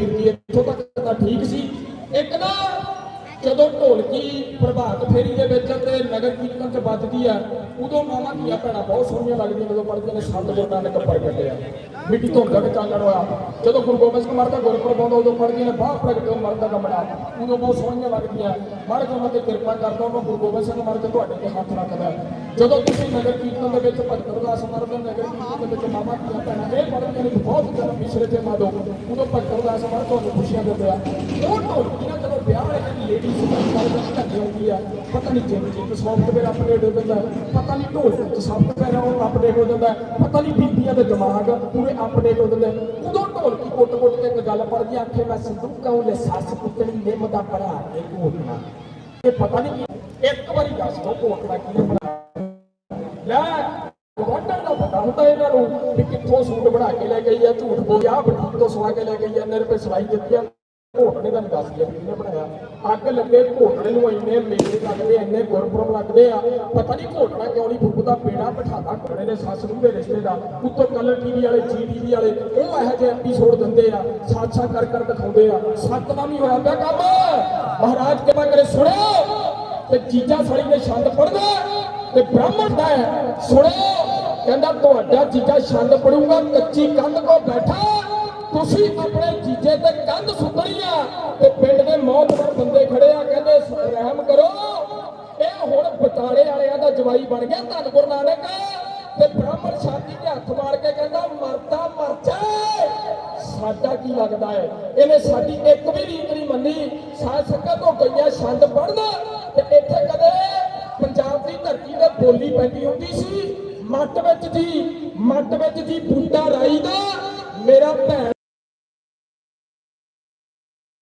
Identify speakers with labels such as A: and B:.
A: ਕੀਤੀ ਜੀ ਇੱਥੋਂ ਤੱਕ ਤਾਂ ਠੀਕ ਸੀ। ਇੱਕ ਨਾ, ਜਦੋਂ ਢੋਲਕੀ ਪ੍ਰਭਾਤ ਫੇਰੀ ਦੇ ਵਿੱਚ ਤੇ ਨਗਰ ਕੀਰਤਨ ਚ ਵੱਜਦੀ ਆ ਉਦੋਂ ਮਾਮਾ ਧੀਆ ਭੈਣਾਂ, ਬਹੁਤ ਸੋਹਣੀਆਂ ਲੱਗਦੀਆਂ ਜਦੋਂ ਪੜ੍ਹਦੇ ਨੇ, ਸੰਤ ਗੁਰਦਾਂ ਨੇ ਕੱਪੜ ਕੱਟਿਆ ਮਿੱਟੀ ਧੁੰਦ ਤੱਕ ਚਾਨਣ ਹੋਇਆ। ਜਦੋਂ ਗੁਰੂ ਗੋਬਿੰਦ ਸਿੰਘ ਮਹਾਰਾਜ ਦਾ ਗੁਰਪੁਰਬ ਆਉਂਦਾ, ਉਦੋਂ ਪੜ੍ਹਦੀਆਂ ਨੇ ਬਾਹ ਪ੍ਰਗਟੇ ਮਰਦਾ ਕਮੜਾ ਉਦੋਂ ਬਹੁਤ ਸੋਹਣੀਆਂ ਲੱਗਦੀਆਂ। ਮਹਾਰਾਜ ਉਹਨਾਂ ਤੇ ਕਿਰਪਾ ਕਰਦਾ, ਉਹਨਾਂ ਗੁਰੂ ਗੋਬਿੰਦ ਸਿੰਘ ਮਹਾਰਾਜ ਤੁਹਾਡੇ ਤੇ ਹੱਥ ਰੱਖਦਾ ਜਦੋਂ ਤੁਸੀਂ ਨਗਰ ਕੀਰਤਨ ਦੇ ਵਿੱਚ ਭਗਤ ਰਦਾਸ ਮਹਾਰਾਜ ਦੇ ਨਗਰ ਕੀਰਤਨ ਦੇ ਵਿੱਚ ਮਾਮਾ ਧੀਆ ਭੈਣਾਂ, ਇਹ ਪੜ੍ਹਦੀਆਂ ਨੇ ਬਹੁਤ ਜ਼ਿਆਦਾ ਮਿਸਰੇ ਤੇ ਮਾਦੋ। ਉਦੋਂ ਭਗਤ ਰਦਾਸ ਮਹਾਰਾਜ ਤੁਹਾਨੂੰ ਖੁਸ਼ੀਆਂ ਦਿੰਦੇ ਆ। ਉਹ ਢੋਲਕੀ ਜਦੋਂ ਵਿਆਹ ਵਾਲੇ ਲੇਡੀ ਸੁਣਨ ਕਰ ਹੁੰਦੀ ਆ। ਪਤਾ ਨਹੀਂ ਜਿੰਮ ਸੌਫਟਵੇਅਰ ਅਪਡੇਟ ਹੋ ਜਾਂਦਾ। ਪਤਾ ਨਹੀਂ ਢੋਲ ਵਿੱਚ ਸੌਫਟਵੇਅਰ ਉਹ ਅਪਡੇਟ ਹੋ ਜਾਂਦਾ। ਪਤਾ ਨਹੀਂ ਬੀਬੀਆਂ ਦੇ ਦਿਮਾਗ ਪੂਰੇ ਅਪਡੇਟ ਹੋ ਜਾਂਦੇ। ਉਦੋਂ ਢੋਲਕੀ ਕੁੱਟ ਕੁੱਟ ਕੇ ਇੱਕ ਗੱਲ ਪੜਦੀ ਆਖੇ, ਮੈਂ ਸੰਦੂਕਾਂ ਉਹਲੇ ਸੱਸ ਪੁੱਤਰੀ ਨਿੰਮ ਦਾ ਬਣਾ ਕੇ ਘੋਟਣਾ ਇਹ ਪਤਾ ਨਹੀਂ ਇੱਕ ਵਾਰੀ ਦੱਸ ਦੋ ਘੋਟਣਾ ਕਿਹਨੇ ਬਣਾਇਆ ਲੈ। ਗਵਾਂਢਣ ਦਾ ਪਤਾ ਹੁੰਦਾ ਇਹਨਾਂ ਨੂੰ ਵੀ ਕਿੱਥੋਂ ਸੂਟ ਬਣਾ ਕੇ ਲੈ ਗਈ ਆ, ਝੂਠ ਬੋਲਿਆ, ਬਟੀਕ ਤੋਂ ਸਵਾ ਕੇ ਲੈ ਗਈ ਆ ਨਰ ਰੁਪਏ ਸਵਾਈ ਦਿੱਤੀ ਆ। ਘੋਟਣੇ ਦਾ ਨਹੀਂ ਦੱਸਦੀ ਕਿਹਨੇ ਬਣਾਇਆ। ਅੱਗ ਲੱਗੇ, ਘੋਟਣੇ ਨੂੰ ਇੰਨੇ ਮੇਲੇ ਲੱਗਦੇ, ਇੰਨੇ ਗੁਰਪੁਰਬ ਲੱਗਦੇ ਆ। ਪਤਾ ਨਹੀਂ ਘੋਟਣਾ ਕਿਉਂ ਨਹੀਂ ਫੁੱਕਦਾ ਪੇੜਾ ਬਿਠਾਦਾ ਘੋੜੇ ਦੇ ਸੱਸ ਨੂੰ ਦੇ ਰਿਸ਼ਤੇ ਦਾ ਉੱਤੋਂ ਕਲਰ ਟੀਵੀ ਵਾਲੇ ਜੀ ਟੀਵੀ ਵਾਲੇ, ਉਹ ਇਹੋ ਜਿਹੇ ਐਪੀਸੋਡ ਦਿੰਦੇ ਆ ਸਾਛਾ ਕਰ ਕਰ ਦਿਖਾਉਂਦੇ ਆ। ਸੱਤਵਾਂ ਵੀ ਹੋਇਆ ਪਿਆ ਕੰਮ। ਮਹਾਰਾਜ ਕਿਰਪਾ ਕਰੇ ਸੁਣਿਓ ਤੇ ਜੀਜਾ ਸੜੀ ਨੇ ਛੰਦ ਪੜਦਾ ਤੇ ਬ੍ਰਾਹਮਣ ਦਾ ਹੈ। ਸੁਣਿਓ ਕਹਿੰਦਾ, ਤੁਹਾਡਾ ਜੀਜਾ ਛੰਦ ਪੜੂਗਾ ਕੱਚੀ ਕੰਧ ਕੋ ਬੈਠਾ। ਤੁਸੀਂ ਆਪਣੇ ਜੀਜੇ ਤੇ ਕੰਧ ਤੇ ਪਿੰਡ ਦੇ ਮੌਤਬਰ ਬੰਦੇ ਖੜੇ ਆ, ਕਹਿੰਦੇ ਰਹਿਮ ਕਰੋ। ਇਹ ਹੁਣ ਬਟਾਲੇ ਵਾਲਿਆਂ ਦਾ ਜਵਾਈ ਬਣ ਗਿਆ, ਧੰਨ ਗੁਰੂ ਨਾਨਕ। ਤੇ ਬ੍ਰਾਹਮਣ ਛਾਤੀ ਤੇ ਹੱਥ ਮਾਰ ਕੇ ਕਹਿੰਦਾ ਮਰਦਾ ਮਰ ਜਾਏ ਸਾਡਾ ਕੀ ਲੱਗਦਾ ਹੈ? ਇਹਨੇ ਸਾਡੀ ਇੱਕ ਵੀ ਰੀਤ ਨਹੀਂ ਮੰਨੀ। ਸਾਧ ਸੰਗਤ ਤੋਂ ਗਈਆਂ ਛੰਦ ਪੜਨਾ ਤੇ ਇੱਥੇ ਕਦੇ ਪੰਜਾਬ ਦੀ ਧਰਤੀ ਤੇ ਬੋਲੀ ਪੈਂਦੀ ਹੁੰਦੀ ਸੀ ਮੱਟ ਵਿੱਚ ਜੀ ਮੱਟ ਵਿੱਚ ਜੀ ਬੂਟਾ ਰਾਈ ਦਾ। ਮੇਰਾ ਭੈਣ